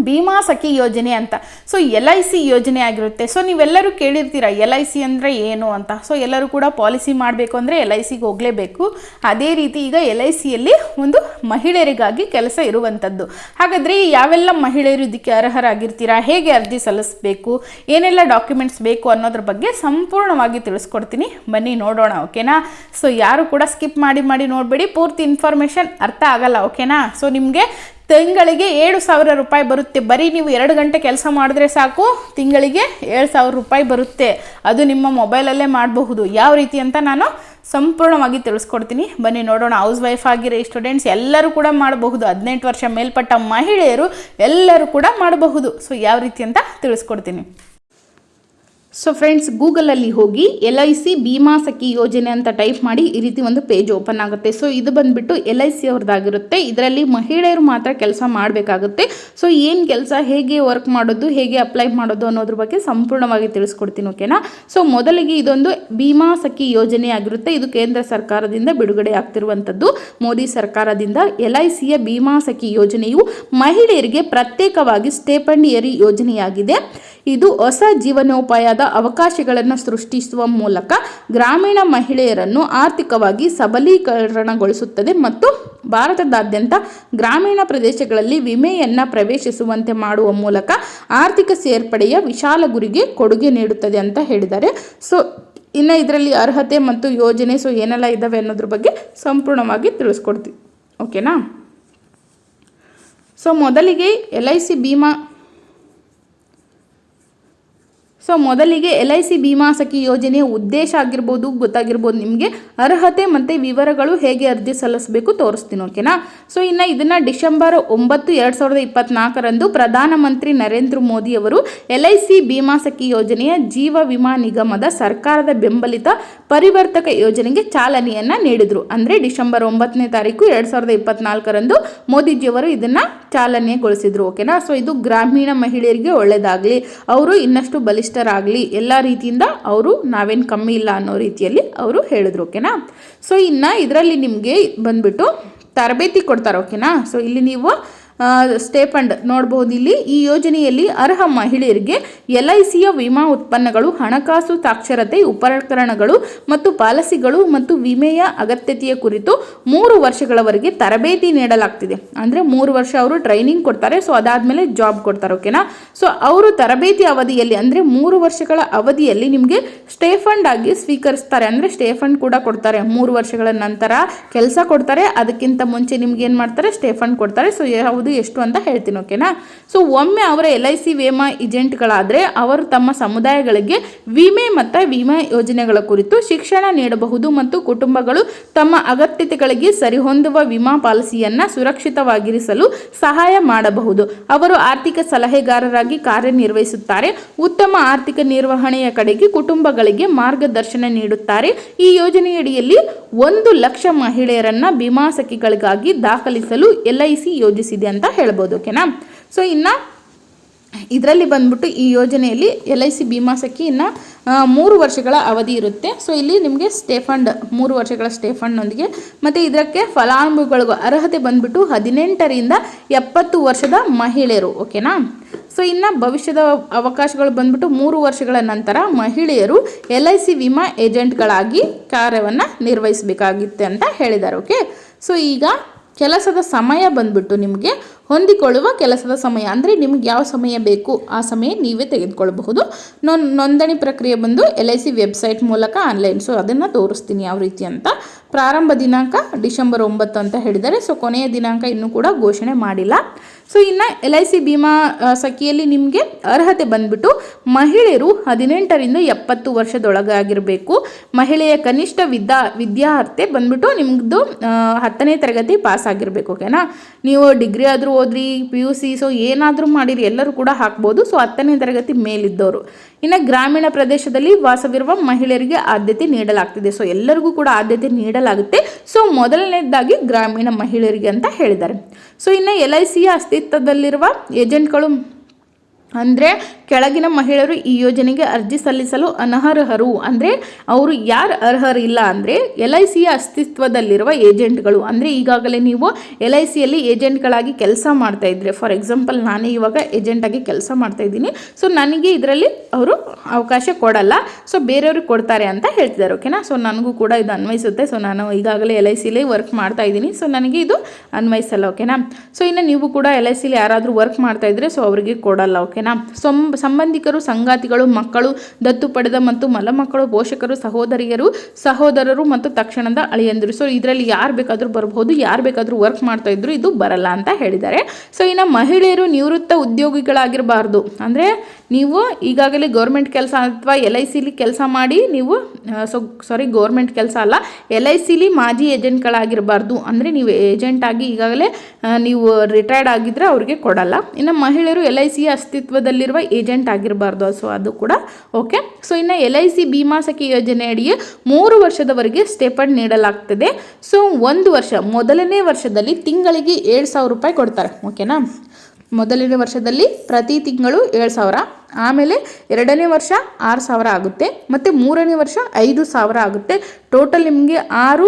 ಭೀಮಾ ಸಖಿ ಯೋಜನೆ ಅಂತ. ಸೊ ಎಲ್ ಐ ಸಿ ಯೋಜನೆ ಆಗಿರುತ್ತೆ. ಸೊ ನೀವೆಲ್ಲರೂ ಕೇಳಿರ್ತೀರ ಎಲ್ ಐ ಸಿ ಅಂದರೆ ಏನು ಅಂತ? ಸೊ ಎಲ್ಲರೂ ಕೂಡ ಪಾಲಿಸಿ ಮಾಡಬೇಕು ಅಂದರೆ ಎಲ್ ಐ ಸಿಗೆ ಹೋಗಲೇಬೇಕು. ಅದೇ ರೀತಿ ಈಗ ಎಲ್ ಐ ಸಿಯಲ್ಲಿ ಒಂದು ಮಹಿಳೆಯರಿಗಾಗಿ ಕೆಲಸ ಇರುವಂಥದ್ದು ಹಾಗಾದರೆ ಯಾವೆಲ್ಲ ಮಹಿಳೆಯರು ಇದಕ್ಕೆ ಅರ್ಹರಾಗಿರ್ತೀರಾ? ಹೇಗೆ ಅರ್ಜಿ ಸಲ್ಲಿಸಬೇಕು? ಏನೆಲ್ಲ ಡಾಕ್ಯುಮೆಂಟ್ಸ್ ಬೇಕು ಅನ್ನೋದ್ರ ಬಗ್ಗೆ ಸಂಪೂರ್ಣವಾಗಿ ತಿಳಿಸ್ಕೊಡ್ತೀನಿ. ಬನ್ನಿ ನೋಡೋಣ, ಓಕೆನಾ? ಸೊ ಯಾರು ಕೂಡ ಸ್ಕಿಪ್ ಮಾಡಿ ಮಾಡಿ ನೋಡಬೇಡಿ. ಪೂರ್ತಿ ಇನ್ಫಾರ್ಮೇಷನ್ ಅರ್ಥ ಆಗಲ್ಲ, ಓಕೆನಾ? ಸೊ ನಿಮಗೆ ತಿಂಗಳಿಗೆ ಏಳು ಸಾವಿರ ರೂಪಾಯಿ ಬರುತ್ತೆ. ಬರೀ ನೀವು ಎರಡು ಗಂಟೆ ಕೆಲಸ ಮಾಡಿದ್ರೆ ಸಾಕು, ತಿಂಗಳಿಗೆ ಏಳು ಸಾವಿರ ರೂಪಾಯಿ ಬರುತ್ತೆ. ಅದು ನಿಮ್ಮ ಮೊಬೈಲಲ್ಲೇ ಮಾಡಬಹುದು. ಯಾವ ರೀತಿ ಅಂತ ನಾನು ಸಂಪೂರ್ಣವಾಗಿ ತಿಳಿಸ್ಕೊಡ್ತೀನಿ. ಬನ್ನಿ ನೋಡೋಣ. ಹೌಸ್ ವೈಫ್ ಆಗಿರೋ ಸ್ಟೂಡೆಂಟ್ಸ್ ಎಲ್ಲರೂ ಕೂಡ ಮಾಡಬಹುದು. ಹದಿನೆಂಟು ವರ್ಷ ಮೇಲ್ಪಟ್ಟ ಮಹಿಳೆಯರು ಎಲ್ಲರೂ ಕೂಡ ಮಾಡಬಹುದು. ಸೊ, ಯಾವ ರೀತಿ ಅಂತ ತಿಳಿಸ್ಕೊಡ್ತೀನಿ. ಸೊ ಫ್ರೆಂಡ್ಸ್ ಗೂಗಲಲ್ಲಿ ಹೋಗಿ L I C Bima Sakhi ಯೋಜನೆ ಅಂತ ಟೈಪ್ ಮಾಡಿ ಈ ರೀತಿ ಒಂದು ಪೇಜ್ ಓಪನ್ ಆಗುತ್ತೆ. ಸೊ ಇದು ಬಂದ್ಬಿಟ್ಟು ಎಲ್ ಐ ಸಿ ಅವ್ರದ್ದಾಗಿರುತ್ತೆ. ಇದರಲ್ಲಿ ಮಹಿಳೆಯರು ಮಾತ್ರ ಕೆಲಸ ಮಾಡಬೇಕಾಗುತ್ತೆ. ಸೊ ಏನು ಕೆಲಸ, ಹೇಗೆ ವರ್ಕ್ ಮಾಡೋದು, ಹೇಗೆ ಅಪ್ಲೈ ಮಾಡೋದು ಅನ್ನೋದ್ರ ಬಗ್ಗೆ ಸಂಪೂರ್ಣವಾಗಿ ತಿಳಿಸ್ಕೊಡ್ತೀನಿ ಓಕೆನಾ ಸೊ ಮೊದಲಿಗೆ ಇದೊಂದು ಭೀಮಾ ಸಖಿ ಯೋಜನೆ ಆಗಿರುತ್ತೆ. ಇದು ಕೇಂದ್ರ ಸರ್ಕಾರದಿಂದ ಬಿಡುಗಡೆ ಆಗ್ತಿರುವಂಥದ್ದು. ಮೋದಿ ಸರ್ಕಾರದಿಂದ ಎಲ್ ಐ ಸಿಯ ಭೀಮಾ ಸಖಿ ಯೋಜನೆಯು ಮಹಿಳೆಯರಿಗೆ ಪ್ರತ್ಯೇಕವಾಗಿ ಸ್ಟೇಪಂಡಿಯರಿ ಯೋಜನೆಯಾಗಿದೆ. ಇದು ಹೊಸ ಜೀವನೋಪಾಯದ ಅವಕಾಶಗಳನ್ನು ಸೃಷ್ಟಿಸುವ ಮೂಲಕ ಗ್ರಾಮೀಣ ಮಹಿಳೆಯರನ್ನು ಆರ್ಥಿಕವಾಗಿ ಸಬಲೀಕರಣಗೊಳಿಸುತ್ತದೆ ಮತ್ತು ಭಾರತದಾದ್ಯಂತ ಗ್ರಾಮೀಣ ಪ್ರದೇಶಗಳಲ್ಲಿ ವಿಮೆಯನ್ನು ಪ್ರವೇಶಿಸುವಂತೆ ಮಾಡುವ ಮೂಲಕ ಆರ್ಥಿಕ ಸೇರ್ಪಡೆಯ ವಿಶಾಲ ಗುರಿಗೆ ಕೊಡುಗೆ ನೀಡುತ್ತದೆ ಅಂತ ಹೇಳಿದ್ದಾರೆ. ಸೊ, ಇನ್ನು ಇದರಲ್ಲಿ ಅರ್ಹತೆ ಮತ್ತು ಯೋಜನೆ, ಸೊ ಏನೆಲ್ಲ ಇದ್ದಾವೆ ಅನ್ನೋದ್ರ ಬಗ್ಗೆ ಸಂಪೂರ್ಣವಾಗಿ ತಿಳಿಸ್ಕೊಡ್ತೀವಿ ಓಕೆನಾ? ಸೊ, ಮೊದಲಿಗೆ L I C Bima so ಮೊದಲಿಗೆ ಎಲ್ ಐ ಸಿ ಭೀಮಾ ಯೋಜನೆಯ ಉದ್ದೇಶ ಆಗಿರ್ಬೋದು, ಗೊತ್ತಾಗಿರ್ಬೋದು, ನಿಮಗೆ ಅರ್ಹತೆ ಮತ್ತು ವಿವರಗಳು ಹೇಗೆ ಅರ್ಜಿ ಸಲ್ಲಿಸಬೇಕು ತೋರಿಸ್ತೀನಿ, ಓಕೆನಾ? ಸೊ ಇನ್ನು ಇದನ್ನು ಡಿಸೆಂಬರ್ ಒಂಬತ್ತು ಎರಡು ಸಾವಿರದ ಇಪ್ಪತ್ನಾಲ್ಕರಂದು ಪ್ರಧಾನಮಂತ್ರಿ ನರೇಂದ್ರ ಮೋದಿ ಅವರು ಎಲ್ ಐ ಸಿ ಭೀಮಾ ಯೋಜನೆಯ ಜೀವ ವಿಮಾ ನಿಗಮದ ಸರ್ಕಾರದ ಬೆಂಬಲಿತ ಪರಿವರ್ತಕ ಯೋಜನೆಗೆ ಚಾಲನೆಯನ್ನು ನೀಡಿದರು. ಅಂದರೆ ಡಿಸೆಂಬರ್ ಒಂಬತ್ತನೇ ತಾರೀಕು ಎರಡು ಸಾವಿರದ ಇಪ್ಪತ್ನಾಲ್ಕರಂದು ಮೋದಿಜಿಯವರು ಇದನ್ನು ಚಾಲನೆಗೊಳಿಸಿದ್ರು, ಓಕೆನಾ? ಸೊ ಇದು ಗ್ರಾಮೀಣ ಮಹಿಳೆಯರಿಗೆ ಒಳ್ಳೆಯದಾಗಲಿ ಅವರು ಇನ್ನಷ್ಟು ಬಲಿಷ್ಠರಾಗಲಿ, ಎಲ್ಲ ರೀತಿಯಿಂದ ಅವರು ನಾವೇನು ಕಮ್ಮಿ ಇಲ್ಲ ಅನ್ನೋ ರೀತಿಯಲ್ಲಿ ಅವರು ಹೇಳಿದ್ರು, ಓಕೆನಾ? ಸೊ ಇನ್ನು ಇದರಲ್ಲಿ ನಿಮಗೆ ಬಂದ್ಬಿಟ್ಟು ತರಬೇತಿ ಕೊಡ್ತಾರೆ, ಓಕೆನಾ? ಸೊ ಇಲ್ಲಿ ನೀವು ಸ್ಟೇಪಂಡ್ ನೋಡಬಹುದು ಇಲ್ಲಿ. ಈ ಯೋಜನೆಯಲ್ಲಿ ಅರ್ಹ ಮಹಿಳೆಯರಿಗೆ ಎಲ್ ಐ ಸಿಯ ವಿಮಾ ಉತ್ಪನ್ನಗಳು, ಹಣಕಾಸು ಸಾಕ್ಷರತೆ ಉಪಕರಣಗಳು ಮತ್ತು ಪಾಲಿಸಿಗಳು ಮತ್ತು ವಿಮೆಯ ಅಗತ್ಯತೆಯ ಕುರಿತು ಮೂರು ವರ್ಷಗಳವರೆಗೆ ತರಬೇತಿ ನೀಡಲಾಗ್ತಿದೆ. ಅಂದರೆ ಮೂರು ವರ್ಷ ಅವರು ಟ್ರೈನಿಂಗ್ ಕೊಡ್ತಾರೆ, ಸೊ ಅದಾದಮೇಲೆ ಜಾಬ್ ಕೊಡ್ತಾರೆ, ಓಕೆನಾ? ಸೊ ಅವರು ತರಬೇತಿ ಅವಧಿಯಲ್ಲಿ, ಅಂದರೆ ಮೂರು ವರ್ಷಗಳ ಅವಧಿಯಲ್ಲಿ ನಿಮಗೆ ಸ್ಟೇಫಂಡ್ ಆಗಿ ಸ್ವೀಕರಿಸ್ತಾರೆ. ಅಂದರೆ ಸ್ಟೇಫಂಡ್ ಕೂಡ ಕೊಡ್ತಾರೆ. ಮೂರು ವರ್ಷಗಳ ನಂತರ ಕೆಲಸ ಕೊಡ್ತಾರೆ. ಅದಕ್ಕಿಂತ ಮುಂಚೆ ನಿಮ್ಗೆ ಏನು ಮಾಡ್ತಾರೆ? ಸ್ಟೇಫಂಡ್ ಕೊಡ್ತಾರೆ. ಸೊ ಯಾವುದು ಎಷ್ಟು ಅಂತ ಹೇಳ್ತೀನಿ ಓಕೆನಾ ಸೊ ಒಮ್ಮೆ ಅವರ ಎಲ್ ಐ ಸಿ ವಿಮಾ ಏಜೆಂಟ್ಗಳಾದರೆ ಅವರು ತಮ್ಮ ಸಮುದಾಯಗಳಿಗೆ ವಿಮೆ ಮತ್ತು ವಿಮಾ ಯೋಜನೆಗಳ ಕುರಿತು ಶಿಕ್ಷಣ ನೀಡಬಹುದು ಮತ್ತು ಕುಟುಂಬಗಳು ತಮ್ಮ ಅಗತ್ಯತೆಗಳಿಗೆ ಸರಿಹೊಂದುವ ವಿಮಾ ಪಾಲಿಸಿಯನ್ನು ಸುರಕ್ಷಿತವಾಗಿರಿಸಲು ಸಹಾಯ ಮಾಡಬಹುದು. ಅವರು ಆರ್ಥಿಕ ಸಲಹೆಗಾರರಾಗಿ ಕಾರ್ಯನಿರ್ವಹಿಸುತ್ತಾರೆ. ಉತ್ತಮ ಆರ್ಥಿಕ ನಿರ್ವಹಣೆಯ ಕಡೆಗೆ ಕುಟುಂಬಗಳಿಗೆ ಮಾರ್ಗದರ್ಶನ ನೀಡುತ್ತಾರೆ. ಈ ಯೋಜನೆಯಡಿಯಲ್ಲಿ ಒಂದು ಲಕ್ಷ ಮಹಿಳೆಯರನ್ನು ವಿಮಾ ಸಖಿಗಳಿಗಾಗಿ ದಾಖಲಿಸಲು ಎಲ್ ಐ ಸಿ ಯೋಜಿಸಿದೆ ಅಂತ ಹೇಳ್ಬೋದು ಓಕೆನಾ ಸೊ ಇನ್ನು ಇದರಲ್ಲಿ ಬಂದ್ಬಿಟ್ಟು ಈ ಯೋಜನೆಯಲ್ಲಿ L I C Bima Sakhi ಇನ್ನು ಮೂರು ವರ್ಷಗಳ ಅವಧಿ ಇರುತ್ತೆ. ಸೊ ಇಲ್ಲಿ ನಿಮಗೆ ಸ್ಟೇಫಂಡ್ ಮೂರು ವರ್ಷಗಳ ಸ್ಟೇಫಂಡ್ನೊಂದಿಗೆ ಮತ್ತು ಇದಕ್ಕೆ ಫಲಾನುಭವಿಗಳಿಗೂ ಅರ್ಹತೆ ಬಂದ್ಬಿಟ್ಟು ಹದಿನೆಂಟರಿಂದ ಎಪ್ಪತ್ತು ವರ್ಷದ ಮಹಿಳೆಯರು ಓಕೆನಾ ಸೊ ಇನ್ನು ಭವಿಷ್ಯದ ಅವಕಾಶಗಳು ಬಂದ್ಬಿಟ್ಟು ಮೂರು ವರ್ಷಗಳ ನಂತರ ಮಹಿಳೆಯರು ಎಲ್ ಐ ಸಿ ವಿಮಾ ಏಜೆಂಟ್ಗಳಾಗಿ ಕಾರ್ಯವನ್ನು ನಿರ್ವಹಿಸಬೇಕಾಗಿತ್ತೆ ಅಂತ ಹೇಳಿದ್ದಾರೆ ಓಕೆ ಸೊ ಈಗ ಕೆಲಸದ ಸಮಯ ಬಂದ್ಬಿಟ್ಟು ನಿಮಗೆ ಹೊಂದಿಕೊಳ್ಳುವ ಕೆಲಸದ ಸಮಯ. ಅಂದರೆ ನಿಮ್ಗೆ ಯಾವ ಸಮಯ ಬೇಕು, ಆ ಸಮಯ ನೀವೇ ತೆಗೆದುಕೊಳ್ಳಬಹುದು ನೋಂದಣಿ ಪ್ರಕ್ರಿಯೆ ಬಂದು ಎಲ್ ಐ ಸಿ ವೆಬ್ಸೈಟ್ ಮೂಲಕ ಆನ್ಲೈನ್. ಸೊ, ಅದನ್ನು ತೋರಿಸ್ತೀನಿ ಯಾವ ರೀತಿ ಅಂತ. ಪ್ರಾರಂಭ ದಿನಾಂಕ ಡಿಸೆಂಬರ್ ಒಂಬತ್ತು ಅಂತ ಹೇಳಿದ್ದಾರೆ. ಸೊ, ಕೊನೆಯ ದಿನಾಂಕ ಇನ್ನೂ ಕೂಡ ಘೋಷಣೆ ಮಾಡಿಲ್ಲ. ಸೊ, ಇನ್ನು ಎಲ್ ಐ ಸಿ ಭೀಮಾ ಸಖಿಯಲ್ಲಿ ನಿಮಗೆ ಅರ್ಹತೆ ಬಂದ್ಬಿಟ್ಟು ಮಹಿಳೆಯರು ಹದಿನೆಂಟರಿಂದ ಎಪ್ಪತ್ತು ವರ್ಷದೊಳಗಾಗಿರಬೇಕು. ಮಹಿಳೆಯ ಕನಿಷ್ಠ ವಿದ್ಯಾ ವಿದ್ಯಾರ್ಹತೆ ಬಂದ್ಬಿಟ್ಟು ನಿಮ್ಮದು ಹತ್ತನೇ ತರಗತಿ ಪಾಸ್ ಆಗಿರಬೇಕು ಓಕೆನಾ? ನೀವು ಡಿಗ್ರಿ ಆದರೂ ಓದ್ರಿ ಪಿ ಯು ಸಿ ಸೊ ಏನಾದರೂ ಮಾಡಿರಿ, ಎಲ್ಲರೂ ಕೂಡ ಹಾಕ್ಬೋದು. ಸೊ ಹತ್ತನೇ ತರಗತಿ ಮೇಲಿದ್ದವರು. ಇನ್ನು ಗ್ರಾಮೀಣ ಪ್ರದೇಶದಲ್ಲಿ ವಾಸವಿರುವ ಮಹಿಳೆಯರಿಗೆ ಆದ್ಯತೆ ನೀಡಲಾಗ್ತಿದೆ. ಸೊ ಎಲ್ಲರಿಗೂ ಕೂಡ ಆದ್ಯತೆ ನೀಡಲಾಗುತ್ತೆ. ಸೊ ಮೊದಲನೇದಾಗಿ ಗ್ರಾಮೀಣ ಮಹಿಳೆಯರಿಗೆ ಅಂತ ಹೇಳಿದ್ದಾರೆ. ಸೊ ಇನ್ನು ಎಲ್ ಐ ಸಿಯ ಅಸ್ತಿತ್ವದಲ್ಲಿರುವ ಏಜೆಂಟ್ಗಳು ಅಂದರೆ ಕೆಳಗಿನ ಮಹಿಳೆಯರು ಈ ಯೋಜನೆಗೆ ಅರ್ಜಿ ಸಲ್ಲಿಸಲು ಅನರ್ಹರು ಅಂದರೆ ಅವರು ಯಾರು ಅರ್ಹರಿಲ್ಲ ಅಂದರೆ ಎಲ್ ಐ ಸಿಯ ಅಸ್ತಿತ್ವದಲ್ಲಿರುವ ಏಜೆಂಟ್ಗಳು. ಅಂದರೆ ಈಗಾಗಲೇ ನೀವು ಎಲ್ ಐ ಸಿಯಲ್ಲಿ ಏಜೆಂಟ್ಗಳಾಗಿ ಕೆಲಸ ಮಾಡ್ತಾ ಇದ್ರೆ, ಫಾರ್ ಎಕ್ಸಾಂಪಲ್ ನಾನೇ ಇವಾಗ ಏಜೆಂಟಾಗಿ ಕೆಲಸ ಮಾಡ್ತಾ ಇದ್ದೀನಿ, ಸೊ ನನಗೆ ಇದರಲ್ಲಿ ಅವರು ಅವಕಾಶ ಕೊಡಲ್ಲ, ಸೊ ಬೇರೆಯವ್ರಿಗೆ ಕೊಡ್ತಾರೆ ಅಂತ ಹೇಳ್ತಿದ್ದಾರೆ ಓಕೆನಾ ಸೊ ನನಗೂ ಕೂಡ ಇದು ಅನ್ವಯಿಸುತ್ತೆ, ಸೊ ನಾನು ಈಗಾಗಲೇ ಎಲ್ ಐ ಸಿಲಿ ವರ್ಕ್ ಮಾಡ್ತಾ ಇದ್ದೀನಿ, ಸೊ ನನಗೆ ಇದು ಅನ್ವಯಿಸಲ್ಲ ಓಕೆನಾ ಸೊ ಇನ್ನು ನೀವು ಕೂಡ ಎಲ್ ಐ ಸಿಲಿ ಯಾರಾದರೂ ವರ್ಕ್ ಮಾಡ್ತಾ ಇದ್ರೆ, ಸೊ ಅವರಿಗೆ ಕೊಡಲ್ಲ ಓಕೆನಾ ಸಂ ಸಂಬಂಧಿಕರು, ಸಂಗಾತಿಗಳು, ಮಕ್ಕಳು, ದತ್ತು ಪಡೆದ ಮತ್ತು ಮಲಮಕ್ಕಳು, ಪೋಷಕರು, ಸಹೋದರಿಯರು, ಸಹೋದರರು ಮತ್ತು ತಕ್ಷಣದ ಅಳಿಯಂದಿರು. ಸೊ ಇದರಲ್ಲಿ ಯಾರು ಬೇಕಾದರೂ ಬರಬಹುದು ಯಾರು ಬೇಕಾದರೂ ವರ್ಕ್ ಮಾಡ್ತಾ ಇದ್ರು, ಇದು ಬರಲ್ಲ ಅಂತ ಹೇಳಿದ್ದಾರೆ. ಸೊ ಇನ್ನು ಮಹಿಳೆಯರು ನಿವೃತ್ತ ಉದ್ಯೋಗಿಗಳಾಗಿರಬಾರ್ದು. ಅಂದರೆ ನೀವು ಈಗಾಗಲೇ ಗೌರ್ಮೆಂಟ್ ಕೆಲಸ ಅಥವಾ ಎಲ್ ಐ ಸಿಲಿ ಕೆಲಸ ಮಾಡಿ ನೀವು ಸೊ ಸಾರಿ ಗೌರ್ಮೆಂಟ್ ಕೆಲಸ ಅಲ್ಲ ಎಲ್ ಐ ಸಿಲಿ ಮಾಜಿ ಏಜೆಂಟ್ಗಳಾಗಿರಬಾರ್ದು. ಅಂದರೆ ನೀವು ಏಜೆಂಟ್ ಆಗಿ ಈಗಾಗಲೇ ನೀವು ರಿಟೈರ್ಡ್ ಆಗಿದ್ದರೆ ಅವ್ರಿಗೆ ಕೊಡಲ್ಲ. ಇನ್ನು ಮಹಿಳೆಯರು ಎಲ್ ಐ ಸಿಯ ಅಸ್ತಿತ್ವದಲ್ಲಿರುವ ಏಜೆಂಟ್ ಆಗಿರಬಾರ್ದು. ಸೊ ಅದು ಕೂಡ ಓಕೆ ಸೊ ಇನ್ನು L I C Bima Sakhi ಯೋಜನೆಯಡಿಯೇ ಮೂರು ವರ್ಷದವರೆಗೆ ಸ್ಟೇಪಂಡ್ ನೀಡಲಾಗ್ತದೆ. ಸೊ ಒಂದು ವರ್ಷ, ಮೊದಲನೇ ವರ್ಷದಲ್ಲಿ ತಿಂಗಳಿಗೆ ಏಳು ಸಾವಿರ ರೂಪಾಯಿ ಕೊಡ್ತಾರೆ. ಓಕೆನಾ ಮೊದಲನೇ ವರ್ಷದಲ್ಲಿ ಪ್ರತಿ ತಿಂಗಳು ಏಳು ಸಾವಿರ, ಆಮೇಲೆ ಎರಡನೇ ವರ್ಷ ಆರು ಸಾವಿರ ಆಗುತ್ತೆ, ಮತ್ತು ಮೂರನೇ ವರ್ಷ ಐದು ಸಾವಿರ ಆಗುತ್ತೆ. ಟೋಟಲ್ ನಿಮಗೆ ಆರು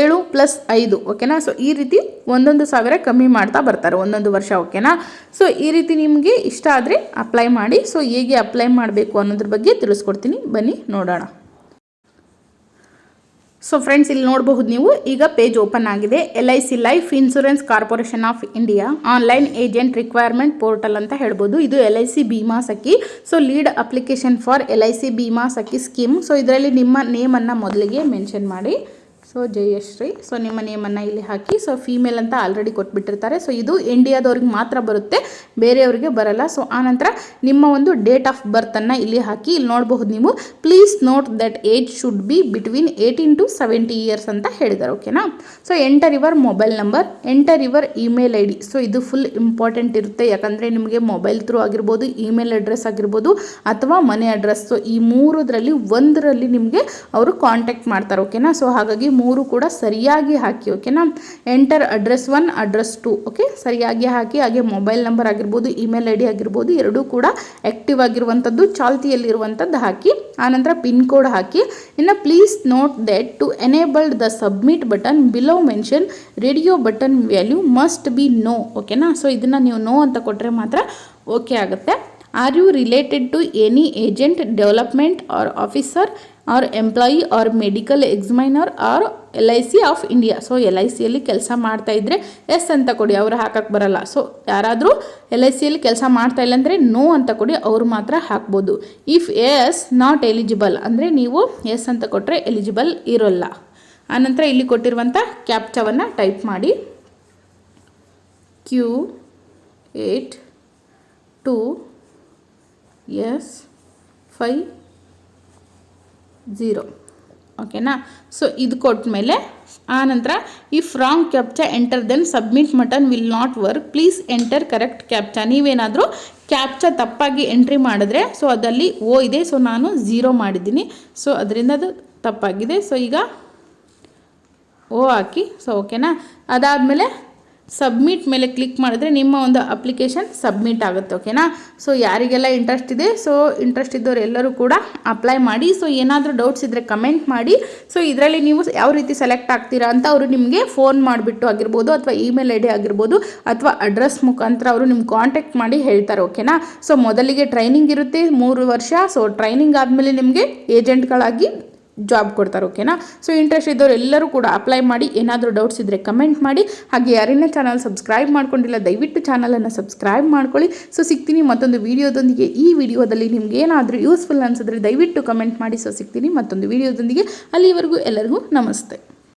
ಏಳು ಪ್ಲಸ್ ಐದು, ಓಕೆನಾ? ಸೊ ಈ ರೀತಿ ಒಂದೊಂದು ಸಾವಿರ ಕಮ್ಮಿ ಮಾಡ್ತಾ ಬರ್ತಾರೆ, ಒಂದೊಂದು ವರ್ಷ, ಓಕೆನಾ? ಸೊ ಈ ರೀತಿ ನಿಮಗೆ ಇಷ್ಟ ಆದರೆ ಅಪ್ಲೈ ಮಾಡಿ ಸೊ ಹೇಗೆ ಅಪ್ಲೈ ಮಾಡಬೇಕು ಅನ್ನೋದ್ರ ಬಗ್ಗೆ ತಿಳಿಸ್ಕೊಡ್ತೀನಿ. ಬನ್ನಿ, ನೋಡೋಣ. ಸೊ ಫ್ರೆಂಡ್ಸ್ ಇಲ್ಲಿ ನೋಡಬಹುದು ನೀವು, ಈಗ ಪೇಜ್ ಓಪನ್ ಆಗಿದೆ. L I C life insurance corporation of India online agent requirement portal ಅಂತ ಹೇಳ್ಬೋದು. ಇದು L I C Bima Sakhi so lead application for L I C Bima Sakhi scheme so ಇದರಲ್ಲಿ ನಿಮ್ಮ ನೇಮನ್ನು ಮೊದಲಿಗೆ ಮೆನ್ಷನ್ ಮಾಡಿ. So Jayashree. So ನಿಮ್ಮ ನೇಮನ್ನು ಇಲ್ಲಿ ಹಾಕಿ ಸೊ ಫೀಮೇಲ್ ಅಂತ ಆಲ್ರೆಡಿ ಕೊಟ್ಬಿಟ್ಟಿರ್ತಾರೆ. ಸೊ ಇದು ಇಂಡಿಯಾದವ್ರಿಗೆ ಮಾತ್ರ ಬರುತ್ತೆ, ಬೇರೆಯವ್ರಿಗೆ ಬರಲ್ಲ. ಸೊ ಆನಂತರ ನಿಮ್ಮ ಒಂದು ಡೇಟ್ ಆಫ್ ಬರ್ತನ್ನು ಇಲ್ಲಿ ಹಾಕಿ, ಇಲ್ಲಿ ನೋಡಬಹುದು ನೀವು. Please note that age should be between eighteen to seventy years ಅಂತ ಹೇಳಿದ್ದಾರೆ ಓಕೆನಾ so enter your mobile number enter your email I D so ಇದು ಫುಲ್ ಇಂಪಾರ್ಟೆಂಟ್ ಇರುತ್ತೆ. ಯಾಕಂದರೆ ನಿಮಗೆ ಮೊಬೈಲ್ ಥ್ರೂ ಆಗಿರ್ಬೋದು ಇಮೇಲ್ ಅಡ್ರೆಸ್ ಆಗಿರ್ಬೋದು, ಅಥವಾ ಮನೆ ಅಡ್ರೆಸ್ ಸೊ ಈ ಮೂರದರಲ್ಲಿ ಒಂದರಲ್ಲಿ ನಿಮಗೆ ಅವರು ಕಾಂಟ್ಯಾಕ್ಟ್ ಮಾಡ್ತಾರೆ ಓಕೆನಾ ಸೊ ಹಾಗಾಗಿ ಮೂರು ಕೂಡ ಸರಿಯಾಗಿ ಹಾಕಿ ಓಕೆನಾ enter address one address two okay ಸರಿಯಾಗಿ ಹಾಕಿ, ಹಾಗೆ ಮೊಬೈಲ್ ನಂಬರ್ ಆಗಿರ್ಬೋದು ಇಮೇಲ್ ಐ ಡಿ ಆಗಿರ್ಬೋದು, ಎರಡೂ ಕೂಡ ಆ್ಯಕ್ಟಿವ್ ಆಗಿರುವಂಥದ್ದು ಚಾಲ್ತಿಯಲ್ಲಿರುವಂಥದ್ದು ಹಾಕಿ ಆನಂತರ ಪಿನ್ ಕೋಡ್ ಹಾಕಿ. ಇನ್ನು please note that to enabled the submit button below mention radio button value must be no? ಓಕೆನಾ ಸೊ ಇದನ್ನು ನೀವು ನೋ ಅಂತ ಕೊಟ್ಟರೆ ಮಾತ್ರ ಓಕೆ ಆಗುತ್ತೆ. Are you related to any agent development or officer or employee or medical examiner or L I C of India so L I ಸಿಯಲ್ಲಿ ಕೆಲಸ ಮಾಡ್ತಾ ಇದ್ದರೆ ಎಸ್ ಅಂತ ಕೊಡಿ, ಅವರು ಹಾಕಕ್ಕೆ ಬರಲ್ಲ. ಸೊ ಯಾರಾದರೂ ಎಲ್ ಐ ಸಿಯಲ್ಲಿ ಕೆಲಸ ಮಾಡ್ತಾ ಇಲ್ಲ ಅಂದರೆ ನೋ ಅಂತ ಕೊಡಿ, ಅವರು ಮಾತ್ರ ಹಾಕ್ಬೋದು. ಇಫ್ ಎಸ್ ನಾಟ್ ಎಲಿಜಿಬಲ್ ಅಂದರೆ ನೀವು ಎಸ್ ಅಂತ ಕೊಟ್ಟರೆ ಎಲಿಜಿಬಲ್ ಇರೋಲ್ಲ. ಆನಂತರ ಇಲ್ಲಿ ಕೊಟ್ಟಿರುವಂಥ ಕ್ಯಾಪ್ಚವನ್ನು ಟೈಪ್ ಮಾಡಿ. Q eight two S five zero. ಓಕೆನಾ? ಸೊ ಇದು ಕೊಟ್ಟ ಮೇಲೆ ಆನಂತರ if wrong captcha enter then submit button will not work please enter correct captcha ನೀವೇನಾದರೂ ಕ್ಯಾಪ್ಚಾ ತಪ್ಪಾಗಿ ಎಂಟ್ರಿ ಮಾಡಿದ್ರೆ ಸೊ ಅದಲ್ಲಿ ಓ ಇದೆ. ಸೊ ನಾನು ಝೀರೋ ಮಾಡಿದ್ದೀನಿ. ಸೊ ಅದರಿಂದ ಅದು ತಪ್ಪಾಗಿದೆ. ಸೊ ಈಗ ಓ ಹಾಕಿ. ಸೊ ಓಕೆನಾ? ಅದಾದಮೇಲೆ ಸಬ್ಮಿಟ್ ಮೇಲೆ ಕ್ಲಿಕ್ ಮಾಡಿದ್ರೆ ನಿಮ್ಮ ಒಂದು ಅಪ್ಲಿಕೇಶನ್ ಸಬ್ಮಿಟ್ ಆಗುತ್ತೆ ಓಕೆನಾ ಸೊ ಯಾರಿಗೆಲ್ಲ ಇಂಟ್ರೆಸ್ಟ್ ಇದೆ ಸೊ ಇಂಟ್ರೆಸ್ಟ್ ಇದ್ದವ್ರು ಎಲ್ಲರೂ ಕೂಡ ಅಪ್ಲೈ ಮಾಡಿ ಸೊ ಏನಾದರೂ ಡೌಟ್ಸ್ ಇದ್ದರೆ ಕಮೆಂಟ್ ಮಾಡಿ ಸೊ ಇದರಲ್ಲಿ ನೀವು ಯಾವ ರೀತಿ ಸೆಲೆಕ್ಟ್ ಆಗ್ತೀರಾ ಅಂತ ಅವರು ನಿಮಗೆ ಫೋನ್ ಮಾಡಿಬಿಟ್ಟು ಆಗಿರ್ಬೋದು ಅಥವಾ ಇಮೇಲ್ ಐ ಡಿ ಆಗಿರ್ಬೋದು ಅಥವಾ ಅಡ್ರೆಸ್ ಮುಖಾಂತರ ಅವರು ನಿಮ್ಗೆ ಕಾಂಟ್ಯಾಕ್ಟ್ ಮಾಡಿ ಹೇಳ್ತಾರೆ ಓಕೆನಾ ಸೊ ಮೊದಲಿಗೆ ಟ್ರೈನಿಂಗ್ ಇರುತ್ತೆ ಮೂರು ವರ್ಷ ಸೊ ಟ್ರೈನಿಂಗ್ ಆದಮೇಲೆ ನಿಮಗೆ ಏಜೆಂಟ್ಗಳಾಗಿ ಜಾಬ್ ಕೊಡ್ತಾರೆ ಓಕೆನಾ ಸೊ ಇಂಟ್ರೆಸ್ಟ್ ಇದ್ದವ್ರು ಎಲ್ಲರೂ ಕೂಡ ಅಪ್ಲೈ ಮಾಡಿ, ಏನಾದರೂ ಡೌಟ್ಸ್ ಇದ್ದರೆ ಕಮೆಂಟ್ ಮಾಡಿ. ಹಾಗೆ ಯಾರನ್ನೇ ಚಾನಲ್ ಸಬ್ಸ್ಕ್ರೈಬ್ ಮಾಡ್ಕೊಂಡಿಲ್ಲ, ದಯವಿಟ್ಟು ಚಾನಲನ್ನು ಸಬ್ಸ್ಕ್ರೈಬ್ ಮಾಡ್ಕೊಳ್ಳಿ. ಸೊ ಸಿಗ್ತೀನಿ ಮತ್ತೊಂದು ವಿಡಿಯೋದೊಂದಿಗೆ. ಈ ವಿಡಿಯೋದಲ್ಲಿ ನಿಮ್ಗೆ ಏನಾದರೂ ಯೂಸ್ಫುಲ್ ಅನಿಸಿದ್ರೆ ದಯವಿಟ್ಟು ಕಮೆಂಟ್ ಮಾಡಿ. ಸೊ ಸಿಗ್ತೀನಿ ಮತ್ತೊಂದು ವಿಡಿಯೋದೊಂದಿಗೆ. ಅಲ್ಲಿವರೆಗೂ ಎಲ್ಲರಿಗೂ ನಮಸ್ತೆ.